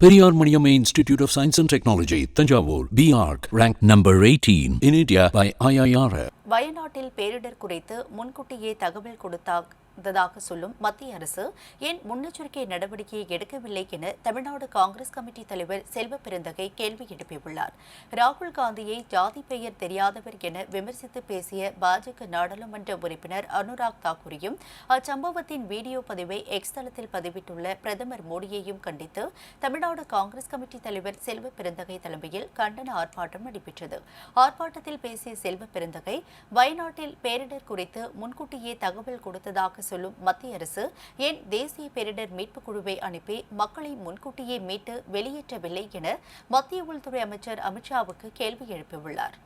Periyar Maniam institute of science and technology Thanjavur B Arch rank number eighteen in India by IIR வயநாட்டில் பேரிடர் குறித்து முன்கூட்டியே தகவல் கொடுத்த கொடுத்ததாக சொல்லும் மத்திய அரசு ஏன் முன்னெச்சரிக்கை நடவடிக்கையை எடுக்கவில்லை என தமிழ்நாடு காங்கிரஸ் கமிட்டி தலைவர் செல்வ பெருந்தகை கேள்வி எழுப்பியுள்ளார். ராகுல் காந்தியை ஜாதி பெயர் தெரியாதவர் என விமர்சித்து பேசிய பாஜக நாடாளுமன்ற உறுப்பினர் அனுராக் தாக்கூரையும் அச்சம்பவத்தின் வீடியோ பதிவை எக்ஸ் தளத்தில் பதிவிட்டுள்ள பிரதமர் மோடியையும் கண்டித்து தமிழ்நாடு காங்கிரஸ் கமிட்டி தலைவர் செல்வ பெருந்தகை தலைமையில் கண்டன ஆர்ப்பாட்டம் நடைபெற்றது. ஆர்ப்பாட்டத்தில் பேசிய செல்வ பெருந்தகை வயநாட்டில் பேரிடர் குறித்து முன்கூட்டியே தகவல் கொடுத்ததாக சொல்லும் மத்திய அரசு ஏன் தேசிய பேரிடர் மீட்புக் குழுவை அனுப்பி மக்களை முன்கூட்டியே மீட்டு வெளியேற்றவில்லை என மத்திய உள்துறை அமைச்சர் அமித்ஷாவுக்கு கேள்வி எழுப்பியுள்ளார்.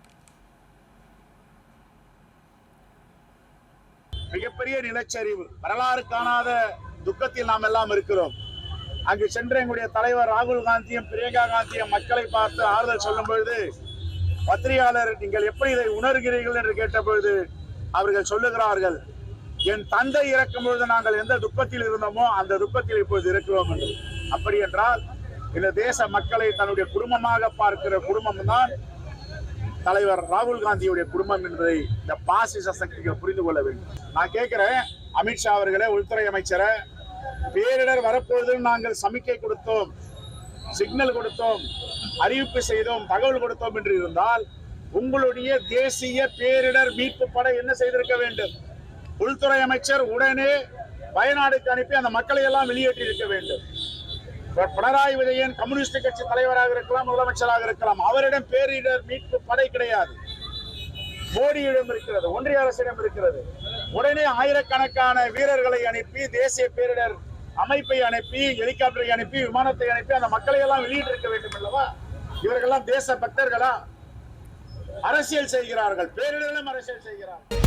மிகப்பெரிய நிலச்சரிவு வரலாறு காணாத துக்கத்தில் நாம் எல்லாம் இருக்கிறோம். அங்கு சென்ற எங்களுடைய தலைவர் ராகுல் காந்தியும் பிரியங்கா காந்தியும் மக்களை பார்த்து ஆறுதல் சொல்லும் பொழுது பத்திரிகையாளர் நீங்கள் எப்படி இதை உணர்கிறீர்கள்? என்று கேட்டபொழுது அவர்கள் சொல்லுகிறார்கள் என் தந்தை இறக்கும் பொழுது நாங்கள் எந்த துக்கத்தில் இருந்தோமோ அந்த துக்கத்தில் இப்போது இருக்கிறோம் என்று. அப்படி என்றால் இந்த தேச மக்களை தன்னுடைய குடும்பமாக பார்க்கிற குடும்பம் தான் தலைவர் ராகுல் காந்தியுடைய குடும்பம் என்பதை இந்த பாசிச சக்திகள் புரிந்து கொள்ள வேண்டும். நான் கேட்கிறேன் அமித்ஷா அவர்களே உள்துறை அமைச்சரை பேரிடர் வரப்போது நாங்கள் சமிக்கை கொடுத்தோம் சிக்னல் கொடுத்தோம் அறிவிப்பு செய்தோம் தகவல் கொடுத்தோம் என்று இருந்தால் உங்களுடைய தேசிய பேரிடர் மீட்பு படை என்ன செய்திருக்க வேண்டும்? உள்துறை அமைச்சர் உடனே வயநாடுக்கு அனுப்பி அந்த மக்களை எல்லாம் வெளியேற்றி இருக்க வேண்டும். பினராயி விஜயன் கம்யூனிஸ்ட் கட்சி தலைவராக இருக்கலாம் முதலமைச்சராக இருக்கலாம். அவரிடம் பேரிடர் மீட்பு படை கிடையாது. மோடியிடம் இருக்கிறது ஒன்றிய அரசிடம் இருக்கிறது. உடனே ஆயிரக்கணக்கான வீரர்களை அனுப்பி தேசிய பேரிடர் அமைப்பை அனுப்பி ஹெலிகாப்டரை அனுப்பி விமானத்தை அனுப்பி அந்த மக்களை எல்லாம் வெளியிட்டு இருக்க வேண்டும் அல்லவா? இவர்கள்லாம் தேச பக்தர்களா? அரசியல் செய்கிறார்கள் பேரிடரிலும் அரசியல் செய்கிறார்கள்.